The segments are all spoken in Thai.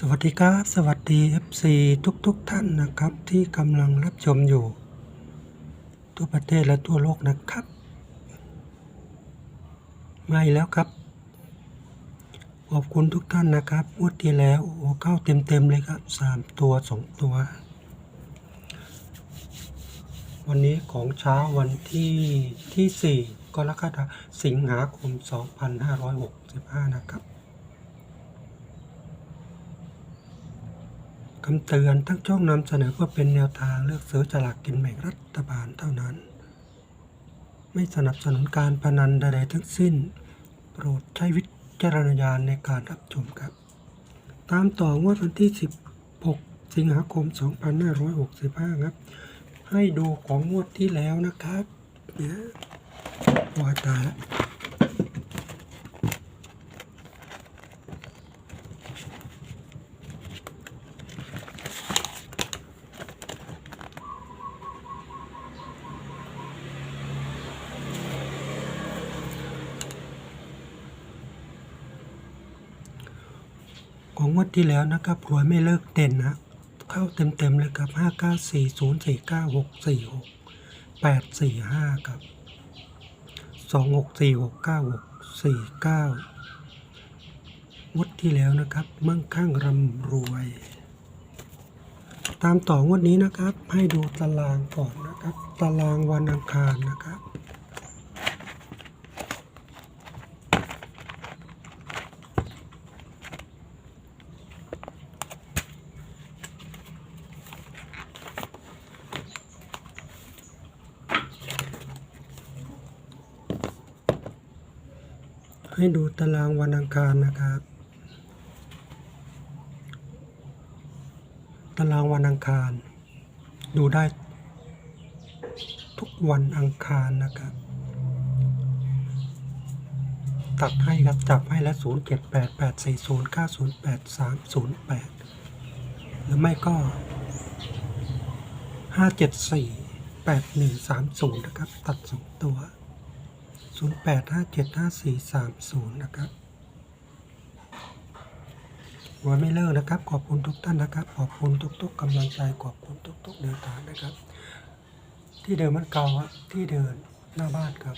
สวัสดีครับ สวัสดี FC ทุกๆทท่านนะครับ ที่กำลังรับชมอยู่ ทั่วประเทศและทั่วโลกนะครับ มาอีกแล้วครับ ขอบคุณทุกท่านนะครับงวดที่แล้วโอ้เข้าเต็มๆเลยครับสามตัวสองตัว วันนี้ของเช้าวันที่ที่4กรกฎาคมสิงหาคม 2565 นะครับ คำเตือนทั้งช่องนำเสนอเพื่อเป็นแนวทางเลือกซื้อฉลากกินแบ่งรัฐบาลเท่านั้น ไม่สนับสนุนการพนันใดๆทั้งสิ้น โปรดใช้วิจารณญาณในการรับชมครับ ตามต่องวดวันที่ 16 สิงหาคม 2565 ครับ ให้ดูของงวดที่แล้วนะครับเนี่ยวายตายแล้ว ของงวดที่แล้วนะครับรวยไม่เลิกเด่นนะเข้าเต็มๆเลยครับ5 9 4 0 4 9 6 4 6 8 4 5ครับ2 6 4 6 9 6 4 9งวดที่แล้วนะครับมั่งคั่งร่ำรวย ตามต่องวดนี้นะครับให้ดูตารางก่อนนะครับ ตารางวันอังคารนะครับ ให้ดูตารางวันอังคารนะครับ ตารางวันอังคาร ดูได้ ทุกวันอังคารนะครับ ตัดให้ครับจับให้แล้ว0 7 8 8 4 0 9 0 8 3 0 8 หรือไม่ก็ 5 7 4 8 1 3 0 นะครับ ตัด 2 ตัว 0 8 5 7 5 4 3 0 นะครับหัวไม่เลิกนะครับ ขอบคุณทุกท่านนะครับ ขอบคุณทุก ๆกำลังใจ ขอบคุณทุกๆเดินทางนะครับ ที่เดิมมันเก่าครับที่เดินหน้าบ้านครับ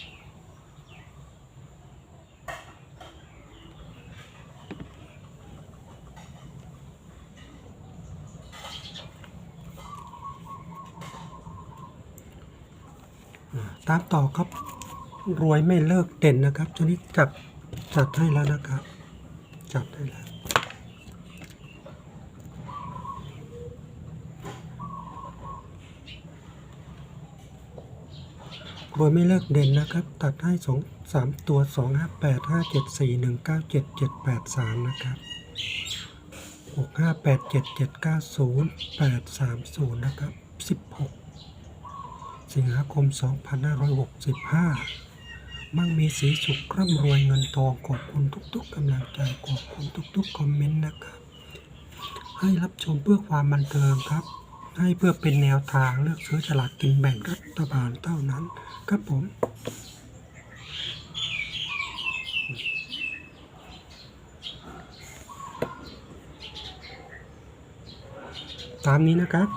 ตามต่อครับ รวยไม่เลิกเด่นนะครับตัวนี้จับจัดให้แล้วนะครับ จัดให้แล้วรวยไม่เลิกเด่นนะครับ ตัดให้สองสามตัวสองห้าแปดห้าเจ็ดสี่หนึ่งเก้าเจ็ดเจ็ดแปดสามนะครับหกห้าแปดเจ็ดเจ็ดเก้าศูนย์แปดสามศูนย์นะครับสิบหกสิงหาคม2565 มั่งมีสีสุขร่ำรวยเงินทองขอบคุณทุก ๆกำลังใจขอบคุณทุกๆคอมเมนต์นะครับ ให้รับชมเพื่อความบันเทิงครับ ให้เพื่อเป็นแนวทางเลือกซื้อฉลากกินแบ่งรัฐบาลเท่านั้น ครับผมตามนี้นะครับ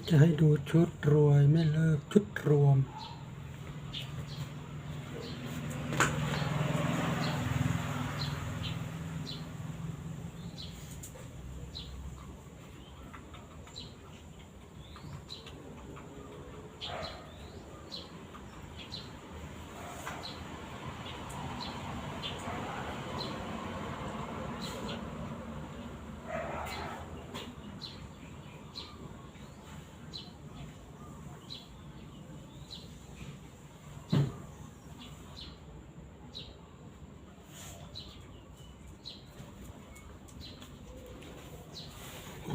ก็จะให้ดูชุดรวยไม่เลิกชุดรวม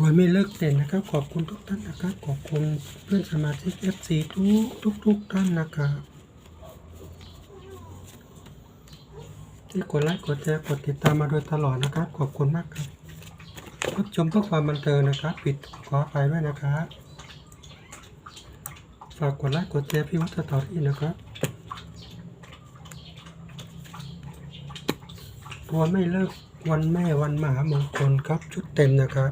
วยไม่เลิกเต้นนะครับ ขอบคุณทุกท่านนะครับ ขอบคุณเพื่อนสมาชิก FC ทุกทุกทุกท่านนะครับที่กดไลค์กดแชร์กดติดตามมาโดยตลอดนะครับ ขอบคุณมากครับรับชมเพื่อความบันเทิงนะครับ ปิดขอไปด้วยนะครับ ฝากกดไลค์กดแชร์พี่วัฒน์ต่อที่นะครับตัวไม่เลิกวันแม่วันมหามงคลครับชุดเต็มนะครับ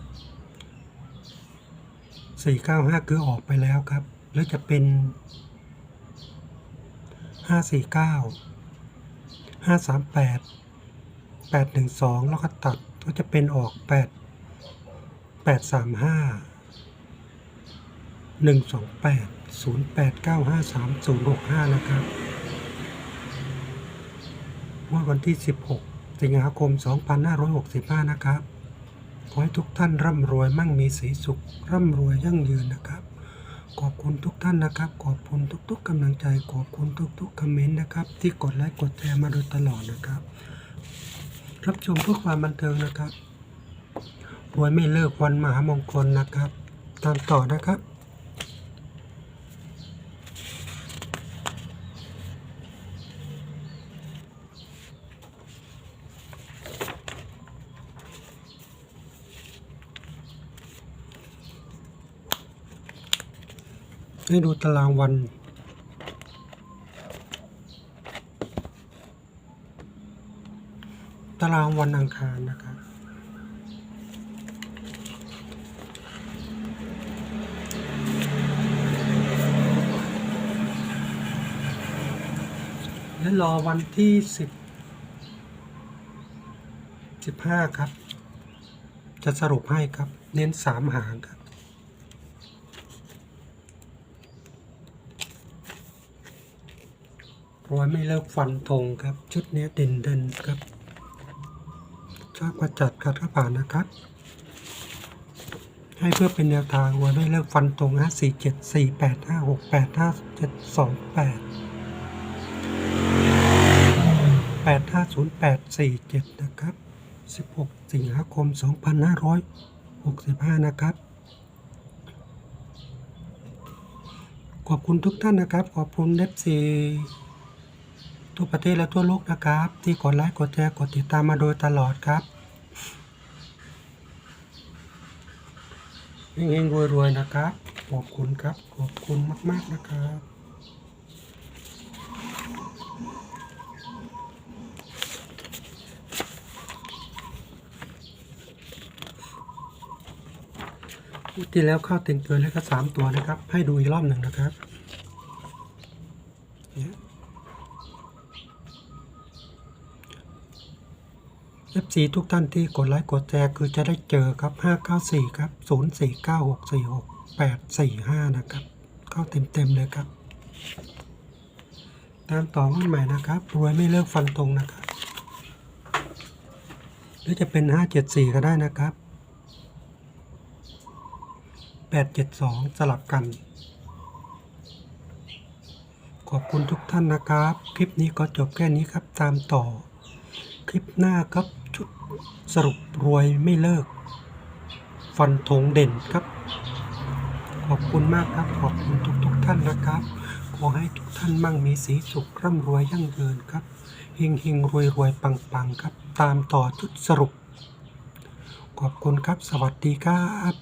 980 728 493 546 834 495คือออกไปแล้วครับ แล้วจะเป็น549 538 812แปดแปดหนึ่งสองแล้วก็ตัดก็จะเป็นออก8 835หนึ่งสองแปดศูนย์แปดเก้าห้าสามศูนย์หกห้านะครับงวดวันที่สิบหกสิงหาคมสองพันห้าร้อยหกสิบห้านะครับ ขอให้ทุกท่านร่ำรวยมั่งมีสีสุข ร่ำรวยยั่งยืนนะครับ ขอบคุณทุกท่านนะครับ ขอบคุณทุก ๆกำลังใจ ขอบคุณทุกๆคอมเมนต์นะครับ ที่กดไลค์กดแชร์มาโดยตลอดนะครับ รับชมเพื่อความบันเทิงนะครับรวยไม่เลิกวันมหามงคลนะครับ ตามต่อนะครับ ให้ดูตารางวัน ตารางวันอังคารนะครับและรอวันที่สิบสิบห้าครับ จะสรุปให้ครับ เน้นสามหางครับ รวยไม่เลิกฟันธงครับ ชุดนี้เด่นเด่นครับ ชอบกระจัดขัดกระผ่านนะครับ ให้เพื่อเป็นแนวทางรวยไม่เลิกฟันธงห้าสี่เจ็ดสี่แปดห้าหกแปดห้าเจ็ดสองแปดแปดห้าศูนย์แปดสี่เจ็ดนะครับสิบหกสิงหาคมสองพันห้าร้อยหกสิบห้านะครับขอบคุณทุกท่านนะครับ ขอบคุณเอฟซี ทั่วประเทศและทั่วโลกนะครับ ที่กดไลค์กดแชร์กดติดตามมาโดยตลอดครับเฮงๆรวยๆนะครับ ขอบคุณครับ ขอบคุณมากๆนะครับที่แล้วเข้าเต็มตัวแล้วก็สามตัวนะครับ ให้ดูอีกรอบหนึ่งนะครับเนี่ย FC ทุกท่านที่กดไลค์กดแชร์คือจะได้เจอครับ 594 ครับ 049646 845 นะครับ เข้าเต็มๆเลยครับ ตามต่อวันใหม่นะครับ รวยไม่เลิกฟันตรงนะครับ หรือจะเป็น 574 ก็ได้นะครับ 872 สลับกันขอบคุณทุกท่านนะครับ คลิปนี้ก็จบแค่นี้ครับ ตามต่อ คลิปหน้าครับ สรุปรวยไม่เลิก ฟันธงเด่นครับ ขอบคุณมากครับ ขอบคุณทุกๆทท่านนะครับ ขอให้ทุกท่านมั่งมีสีสุขร่ำรวยยั่งยืนครับเฮงเฮงรวยรวยปังปังครับ ตามต่อชุดสรุป ขอบคุณครับ สวัสดีครับ